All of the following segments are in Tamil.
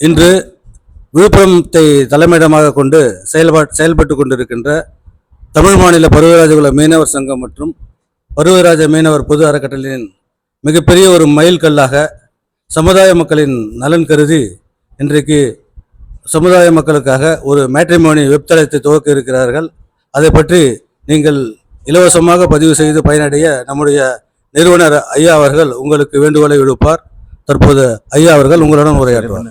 இன்று விழுப்புரத்தை தலைமையிடமாக கொண்டு செயல்பா செயல்பட்டு கொண்டிருக்கின்ற தமிழ் மாநில பருவராஜகுல மீனவர் சங்கம் மற்றும் பருவராஜ மீனவர் பொது அறக்கட்டளையின் மிகப்பெரிய ஒரு மைல்கல்லாக சமுதாய மக்களின் நலன் கருதி இன்றைக்கு சமுதாய மக்களுக்காக ஒரு மேட்ரிமோனி வெப்தளத்தை துவக்க இருக்கிறார்கள். அதை பற்றி நீங்கள் இலவசமாக பதிவு செய்து பயனடைய நம்முடைய நிறுவனர் ஐயா அவர்கள் உங்களுக்கு வேண்டுகோளை விடுப்பார். தற்போது ஐயா அவர்கள் உங்களுடன் உரையாற்றுவார்.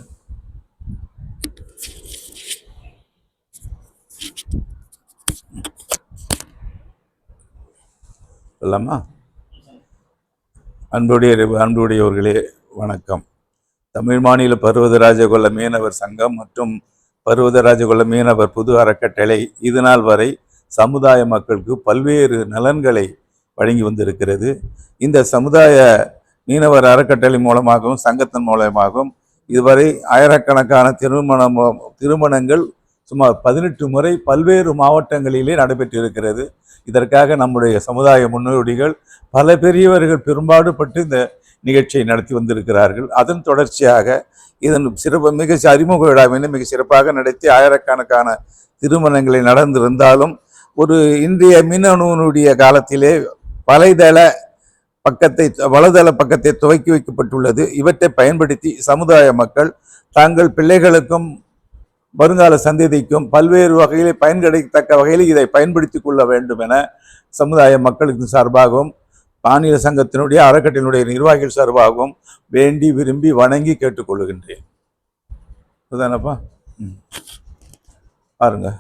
இல்லாமா? அன்புடைய அன்புடையவர்களே வணக்கம். தமிழ் மாநில பருவத பர்வதராஜகொல்ல மீனவர் சங்கம் மற்றும் பருவத பர்வதராஜகொல்ல மீனவர் புது அறக்கட்டளை இது நாள் வரை சமுதாய மக்களுக்கு பல்வேறு நலன்களை வழங்கி வந்திருக்கிறது. இந்த சமுதாய மீனவர் அறக்கட்டளை மூலமாகவும் சங்கத்தின் மூலமாகவும் இதுவரை ஆயிரக்கணக்கான திருமணம் திருமணங்கள் சுமார் பதினெட்டு முறை பல்வேறு மாவட்டங்களிலே நடைபெற்றிருக்கிறது. இதற்காக நம்முடைய சமுதாய முன்னோடிகள் பல பெரியவர்கள் பெரும்பாடுபட்டு இந்த நிகழ்ச்சியை நடத்தி வந்திருக்கிறார்கள். அதன் தொடர்ச்சியாக இதன் சிறப்பு மிக அறிமுக விழாவினை மிக சிறப்பாக நடத்தி ஆயிரக்கணக்கான திருமணங்களை நடந்திருந்தாலும் ஒரு இன்றைய மின்னணுனுடைய காலத்திலே வலைதள பக்கத்தை வலைதள பக்கத்தை துவக்கி வைக்கப்பட்டுள்ளது. இவற்றை பயன்படுத்தி சமுதாய மக்கள் தாங்கள் பிள்ளைகளுக்கும் வருங்கால சந்ததிக்கும் பல்வேறு வகையில் பயன் கிடைக்கத்தக்க வகையில் இதை பயன்படுத்திக் கொள்ள வேண்டும் என சமுதாய மக்களுக்கு சார்பாகவும் மாநில சங்கத்தினுடைய அறக்கட்டினுடைய நிர்வாகிகள் சார்பாகவும் வேண்டி விரும்பி வணங்கி கேட்டுக்கொள்கின்றேன் அதுதானப்பா ம். பாருங்கள்